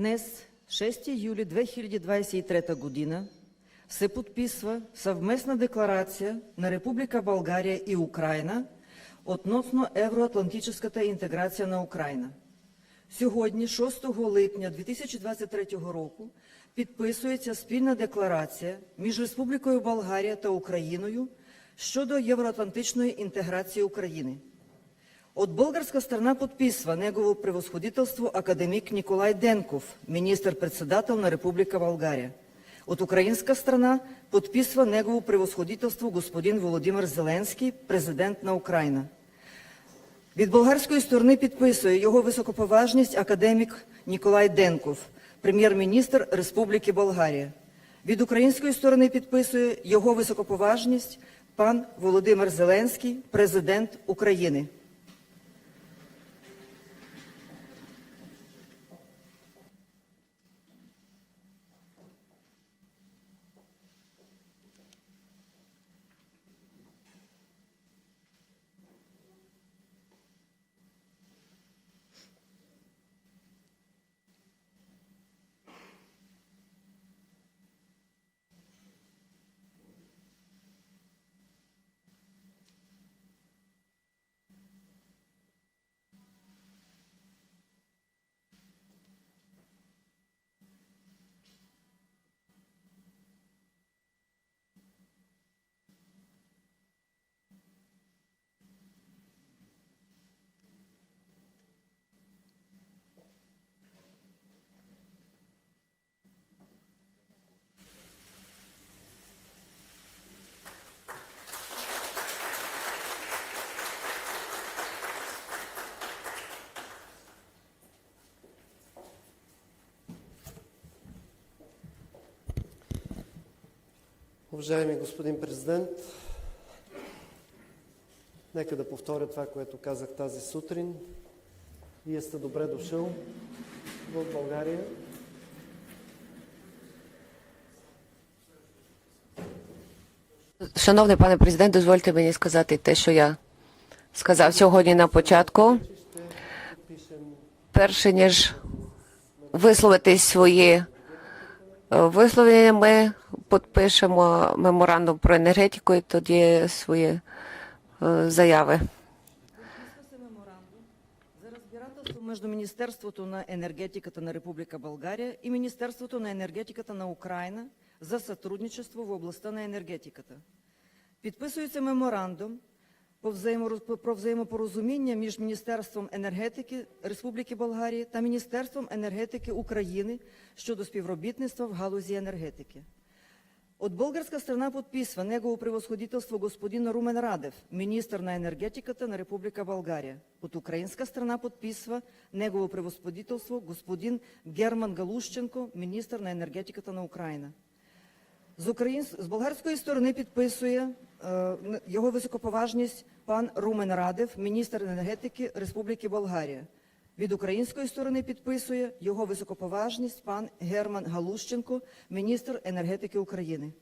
Днес, 6 юли 2023 година, се подписва съвместна декларация на Република България и Украина относно евроатлантическата інтеграція на Україна. Сьогодні, 6 липня 2023 року, підписується спільна декларація між Республікою Болгарія та Україною щодо євроатлантичної інтеграції України. От българска страна подписва Негово превосходителство академик Николай Денков, министър-председател на Република България. От украинска страна подписва Негово превосходителство господин Володимир Зеленський, президент на Україна. Від болгарської сторони підписує його високоповажність академік Ніколай Денков, прем'єр-міністр Республіки Болгарія. Від української сторони підписує його високоповажність пан Володимир Зеленський, президент України. Уважаеми господин президент, нека да повторя това, което казах тази сутрин. Вие сте добре дошъл в България. Шановний пане президент, дозвольте мені сказати те, що я сказав сьогодні на початку. Перше ніж висловити свої висловлення, ми підпишемо меморандум про енергетику і тоді свої е, заяви. Между Министерството на енергетиката на Република България и Министерството на енергетиката на Украина за сътрудничество в областта на енергетиката. Підписується меморандум про взаємопорозуміння між Міністерством енергетики Республіки Болгарії та Міністерством енергетики України щодо співробітництва в галузі енергетики. От българска страна подписва Негово превосходителство господин Румен Радев, министър на енергетиката на Република България. От украинска страна подписва Негово превосходителство господин Герман Галущенко, министър на енергетиката на Україна. З, україн... з болгарської сторони підписує е, його високоповажність пан Румен Радев, міністр енергетики Республіки Болгарія. Від української сторони підписує його високоповажність пан Герман Галущенко, міністр енергетики України.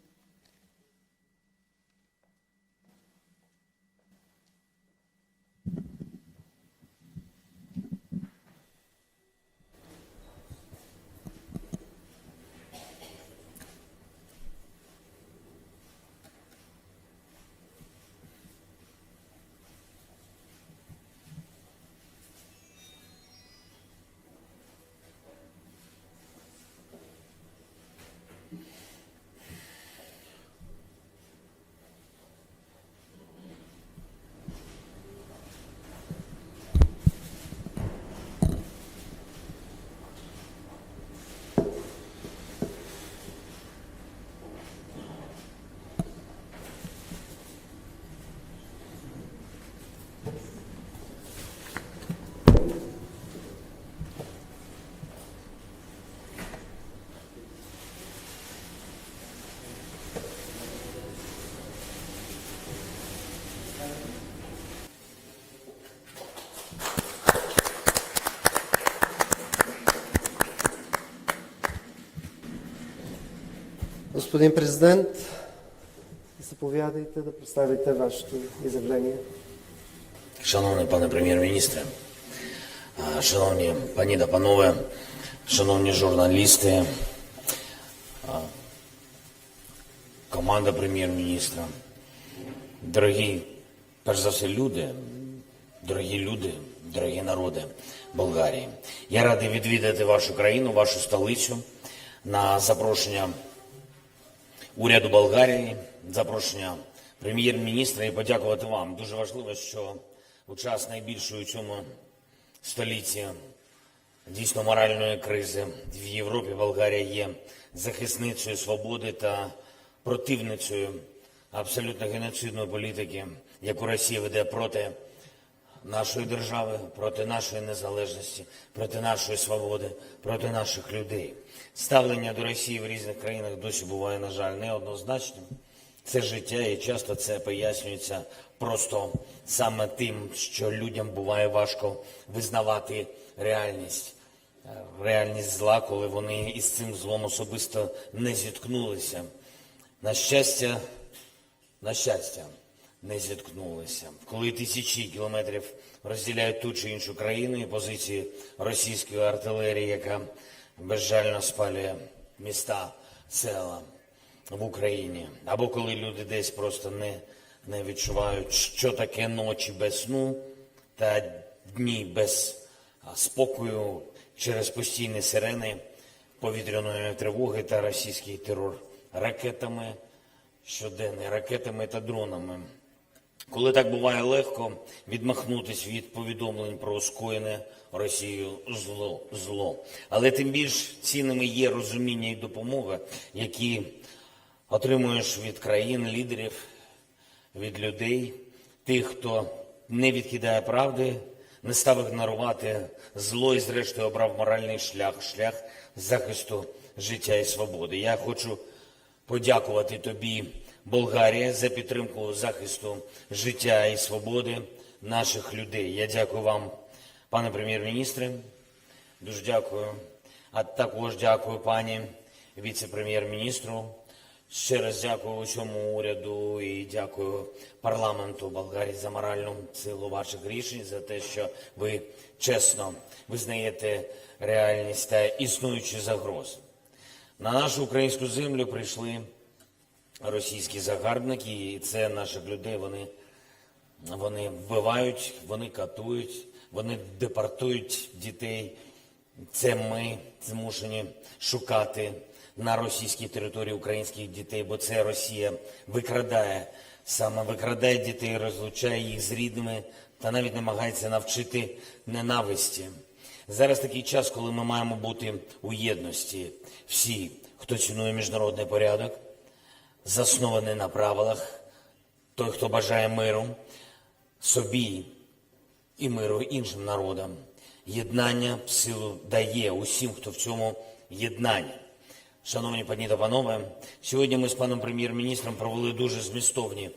Господин президент, заповядайте да представите вашето изявление. Шановний пане прем'єр-міністре, шановні пані та панове, шановні журналісти, команда прем'єр-міністра, дорогі, перш за все, люди, дорогі люди, дорогі народи Болгарії. Я радий відвідати вашу країну, вашу столицю на запрошення уряду Болгарії, запрошення прем'єр-міністра і подякувати вам. Дуже важливо, що у час найбільшої у цьому столітті дійсно моральної кризи в Європі Болгарія є захисницею свободи та противницею абсолютно геноцидної політики, яку Росія веде проти нашої держави, проти нашої незалежності, проти нашої свободи, проти наших людей. Ставлення до Росії в різних країнах досі буває, на жаль, неоднозначним. Це життя, і часто це пояснюється просто саме тим, що людям буває важко визнавати реальність, Е, реальність зла, коли вони із цим злом особисто не зіткнулися. На щастя, на щастя, не зіткнулися. Коли тисячі кілометрів розділяють ту чи іншу країну і позиції російської артилерії, яка безжально спалює міста, села в Україні, або коли люди десь просто не, не відчувають, що таке ночі без сну та дні без спокою через постійні сирени повітряної тривоги та російський терор ракетами, щоденний ракетами та дронами. Коли так буває легко відмахнутись від повідомлень про скоєне Росією зло, зло. Але тим більш цінними є розуміння і допомога, які отримуєш від країн, лідерів, від людей, тих, хто не відкидає правди, не став ігнорувати зло і, зрештою, обрав моральний шлях, шлях захисту життя і свободи. Я хочу подякувати тобі, Болгарія, за підтримку захисту життя і свободи наших людей. Я дякую вам, пане прем'єр-міністре. Дуже дякую. А також дякую пані віце-прем'єр-міністру. Ще раз дякую усьому уряду і дякую парламенту Болгарії за моральну силу ваших рішень, за те, що ви чесно визнаєте реальність та існуючі загрози. На нашу українську землю прийшли російські загарбники, і це наших людей. Вони, вони вбивають, вони катують, вони депортують дітей. Це ми змушені шукати на російській території українських дітей, бо це Росія викрадає, саме викрадає дітей, розлучає їх з рідними та навіть намагається навчити ненависті. Зараз такий час, коли ми маємо бути у єдності. Всі, хто цінує міжнародний порядок, заснований на правилах, той, хто бажає миру собі і миру іншим народам. Єднання силу дає усім, хто в цьому єднанні. Шановні пані та панове, сьогодні ми з паном прем'єр-міністром провели дуже змістовні,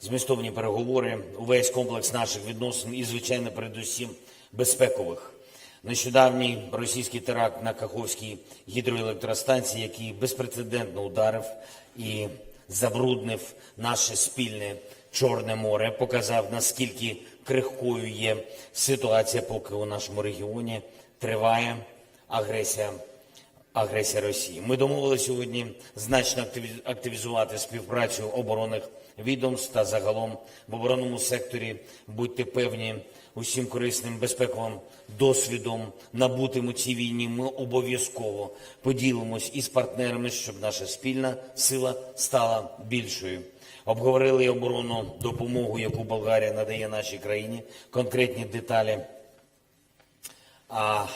змістовні переговори, увесь комплекс наших відносин і, звичайно, передусім безпекових. Нещодавній російський теракт на Каховській гідроелектростанції, який безпрецедентно ударив і забруднив наше спільне Чорне море, показав, наскільки крихкою є ситуація, поки у нашому регіоні триває агресія агресія Росії. Ми домовилися сьогодні значно активі- активізувати співпрацю оборонних відомств та загалом в оборонному секторі. Будьте певні, усім корисним безпековим досвідом набутим у цій війні. Ми обов'язково поділимось із партнерами, щоб наша спільна сила стала більшою. Обговорили і оборонну допомогу, яку Болгарія надає нашій країні, конкретні деталі. А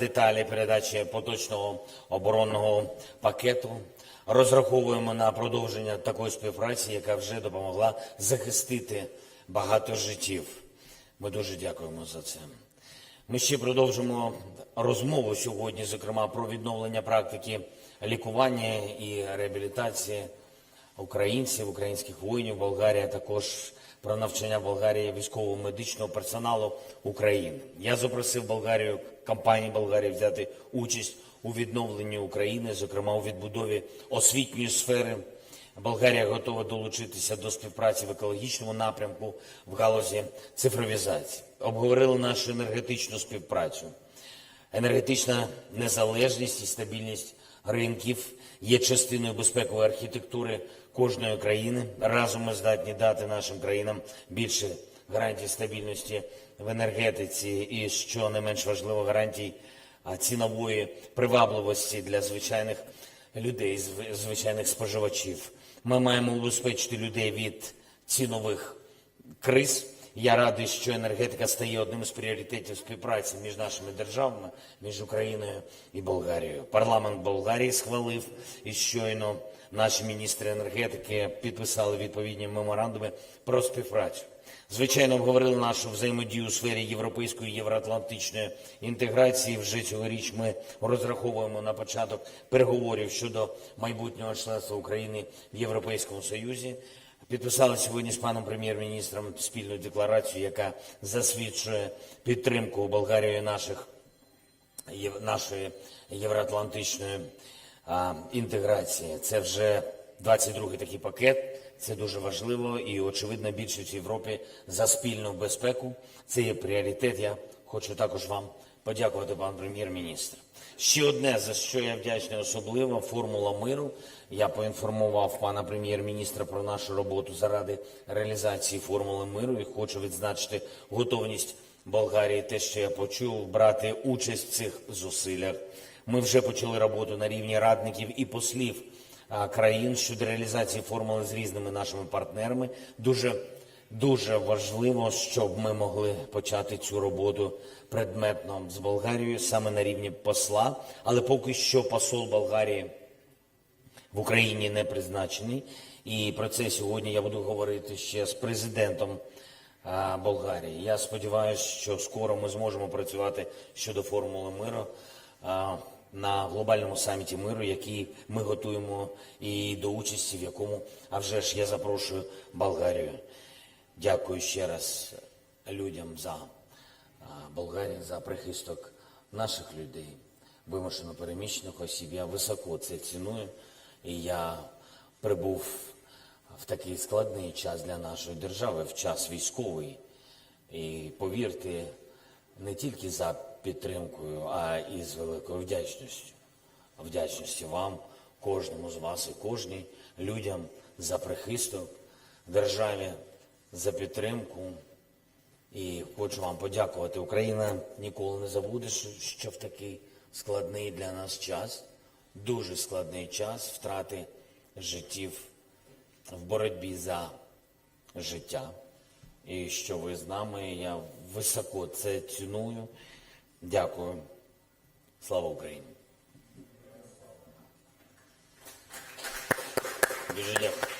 деталі передачі поточного оборонного пакету. Розраховуємо на продовження такої співпраці, яка вже допомогла захистити багато життів. Ми дуже дякуємо за це. Ми ще продовжимо розмову сьогодні, зокрема про відновлення практики лікування і реабілітації українців, українських воїнів Болгарії, а також про навчання Болгарії військового медичного персоналу України. Я запросив Болгарію, компанії Болгарії взяти участь у відновленні України, зокрема у відбудові освітньої сфери. Болгарія готова долучитися до співпраці в екологічному напрямку в галузі цифровізації. Обговорили нашу енергетичну співпрацю. Енергетична незалежність і стабільність ринків є частиною безпекової архітектури кожної країни. Разом ми здатні дати нашим країнам більше гарантій стабільності в енергетиці і, що не менш важливо, гарантій цінової привабливості для звичайних людей, зв- звичайних споживачів. Ми маємо убезпечити людей від цінових криз. Я радий, що енергетика стає одним з пріоритетів співпраці між нашими державами, між Україною і Болгарією. Парламент Болгарії схвалив і щойно наші міністри енергетики підписали відповідні меморандуми про співпрацю. Звичайно, обговорили нашу взаємодію у сфері європейської євроатлантичної інтеграції. Вже цьогоріч ми розраховуємо на початок переговорів щодо майбутнього членства України в Європейському Союзі. Підписали сьогодні з паном прем'єр-міністром спільну декларацію, яка засвідчує підтримку Болгарією наших нашої євроатлантичної інтеграції. Це вже 22-й такий пакет. Це дуже важливо і очевидно більшість в Європі за спільну безпеку. Це є пріоритет. Я хочу також вам подякувати, пан прем'єр-міністр. Ще одне, за що я вдячний особливо, формула миру. Я поінформував пана прем'єр-міністра про нашу роботу заради реалізації формули миру і хочу відзначити готовність Болгарії, те, що я почув, брати участь в цих зусиллях. Ми вже почали роботу на рівні радників і послів країн щодо реалізації формули з різними нашими партнерами. Дуже дуже важливо, щоб ми могли почати цю роботу предметно з Болгарією саме на рівні посла. Але поки що посол Болгарії в Україні не призначений. І про це сьогодні я буду говорити ще з президентом Болгарії. Я сподіваюся, що скоро ми зможемо працювати щодо формули миру на глобальному саміті миру, який ми готуємо і до участі, в якому, а вже ж я запрошую Болгарію. Дякую ще раз людям за Болгарію, за прихисток наших людей, вимушено переміщених осіб. Я високо це ціную. І я прибув в такий складний час для нашої держави, в час військовий. І повірте, не тільки за підтримкою, а і з великою вдячністю. Вдячності вам, кожному з вас і кожній людям за прихисток, державі за підтримку. І хочу вам подякувати. Україна ніколи не забуде, що, в такий складний для нас час, дуже складний час втрати життів в боротьбі за життя. І що ви з нами, я високо це ціную. Дякую. Слава Україні. Дуже дякую.